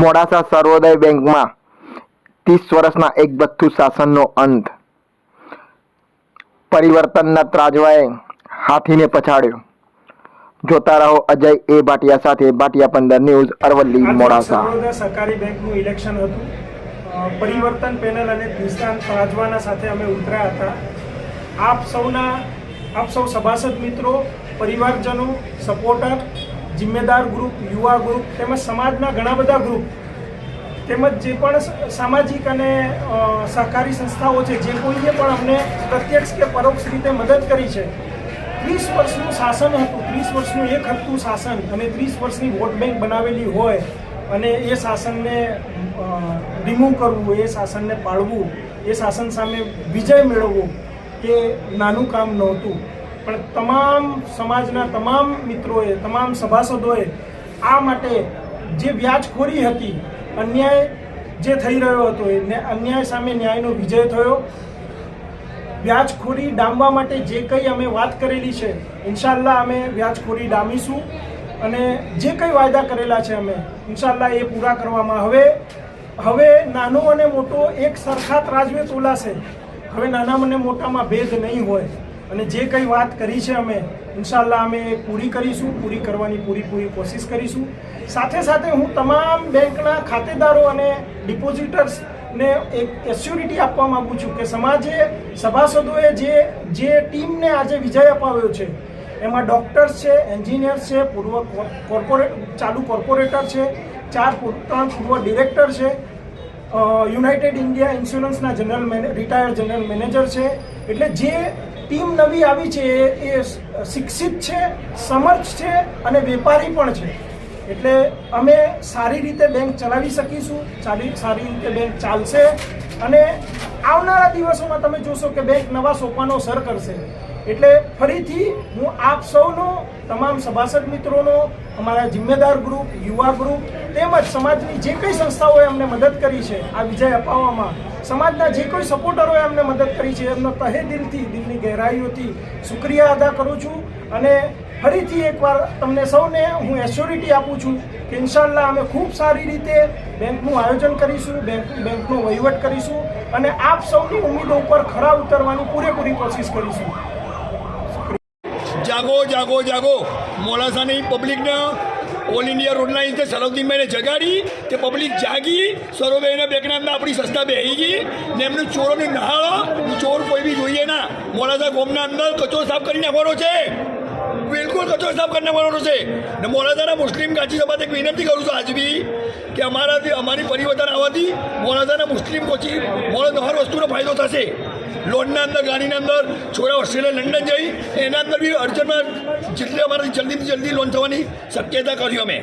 મોડાસા સર્વોદય બેંકમાં ત્રીસ વર્ષના એક બથ્થુ શાસનનો અંત. પરિવર્તનના ત્રાજવાએ હાથીને પછાડ્યો. જોતા રહો અજય એ ભાટિયા સાથે ભાટિયા પંદર ન્યૂઝ અરવલ્લી મોડાસા. સહકારી બેંકનું ઇલેક્શન હતું. પરિવર્તન પેનલ અને નિષ્ણાંત રાજવાના સાથે અમે ઉતર્યા હતા. આપ સૌના આપ સૌ સભાસદ મિત્રો પરિવારજનો સપોર્ટર જિમ્મેદાર ગ્રુપ, યુવા ગ્રુપ, તેમજ સમાજના ઘણા બધા ગ્રુપ, તેમજ જે પણ સામાજિક અને સહકારી સંસ્થાઓ છે, જે કોઈએ પણ અમને પ્રત્યક્ષ કે પરોક્ષ રીતે મદદ કરી છે. ત્રીસ વર્ષનું શાસન હતું, ત્રીસ વર્ષનું એક હતું શાસન અને ત્રીસ વર્ષની વોટ બેંક બનાવેલી હોય અને એ શાસનને રિમૂવ કરવું, એ શાસનને પાળવું, એ શાસન સામે વિજય મેળવવો, એ નાનું કામ નહોતું. પણ તમામ સમાજના તમામ મિત્રોએ, તમામ સભાસદોએ આ માટે જે વ્યાજખોરી હતી, અન્યાય જે થઈ રહ્યો હતો એ અન્યાય સામે ન્યાયનો વિજય થયો. વ્યાજખોરી ડામવા માટે જે કંઈ અમે વાત કરેલી છે ઇન્શાલ્લાહ અમે વ્યાજખોરી ડામીશું. અને જે કંઈ વાયદા કરેલા છે અમે ઇન્શાલ્લાહ એ પૂરા કરવામાં હવે હવે નાનો અને મોટો એક સરખા ત્રાજવે તોલાશે. હવે નાના અને મોટામાં ભેદ નહીં હોય. અને જે કંઈ વાત કરી છે અમે ઇન્શાલ્લાહ અમે પૂરી કરીશું, પૂરી કરવાની પૂરી પૂરી કોશિશ કરીશું. સાથે સાથે હું તમામ બેંકના ખાતેદારો અને ડિપોઝિટર્સ ને એક એસ્યોરિટી આપવા માગું છું કે સમાજે, સભાસદોએ જે જે ટીમને આજે વિજય અપાવ્યો છે, એમાં ડૉક્ટર્સ છે એન્જિનિયર્સ છે, પૂર્વ કોર્પોરેટ ચાલુ કોર્પોરેટર છે, ચાર ત્રણ પૂર્વ ડિરેક્ટર છે યુનાઇટેડ ઇન્ડિયા ઇન્સ્યોરન્સના જનરલ રિટાયર્ડ જનરલ મેનેજર છે, એટલે જે ટીમ નવી આવી છે, એ શિક્ષિત છે, સમર્થ છે અને વેપારી પણ છે. એટલે અમે સારી રીતે બેંક ચલાવી શકીશું, સારી સારી રીતે બેંક ચાલશે અને આવનારા દિવસોમાં તમે જોશો કે બેંક નવા સોપાનો સર કરશે. એટલે ફરીથી હું આપ સૌનો, તમામ સભાસદ મિત્રોનો અમારા જિમ્મેદાર ગ્રુપ, યુવા ગ્રુપ તેમજ સમાજની જે કંઈ સંસ્થાઓએ અમને મદદ કરી છે આ વિજય અપાવવામાં, સમાજના જે કોઈ સપોર્ટરોએ અમને મદદ કરી છે, એમનો તહે દિલથી, દિલની ગહેરાઈઓથી શુક્રિયા અદા કરું છું અને ફરીથી એકવાર તમને સૌને હું એશ્યોરિટી આપું છું કે ઇન્શાલ્લાહ અમે ખૂબ સારી રીતે બેંકનું આયોજન કરીશું, બેંક, બેંકનો વહીવટ કરીશું અને આપ સૌની ઉમેદો ઉપર ખરા ઉતરવાની પૂરેપૂરી કોશિશ કરીશું. જાગો જાગો જાગો. મોડાસાની પબ્લિકને ઓલ ઇન્ડિયા રોડના રીતે સલાઉદ્દીનભાઈને જગાડી તે પબ્લિક જાગી સરોભાઈને બેકના અંદર આપણી સંસ્થા બેહી ગઈ ને એમને ચોરોને નહાળો. ચોર કોઈ બી જોઈએ ના. મોડાસા ગોમના અંદર કચરો સાફ કરી નાખવાનો છે. બિલકુલ કચરો સાફ કરી નાખવાનો છે. ને મોડાસાના મુસ્લિમ ગાંધી સભાને એક વિનંતી કરું છું આજ બી કે અમારાથી, અમારી પરિવર્તન આવવાથી મોડાસાના મુસ્લિમ પછી મોડા હર વસ્તુનો ફાયદો થશે. લોનના અંદર, ગાડીના અંદર છોરા ઓસ્ટ્રેલિયા, લંડન જઈ, એના અંદર બી અડચણમાં જેટલી અમારાથી જલ્દીથી જલ્દી લોન થવાની શક્યતા કરી અમે.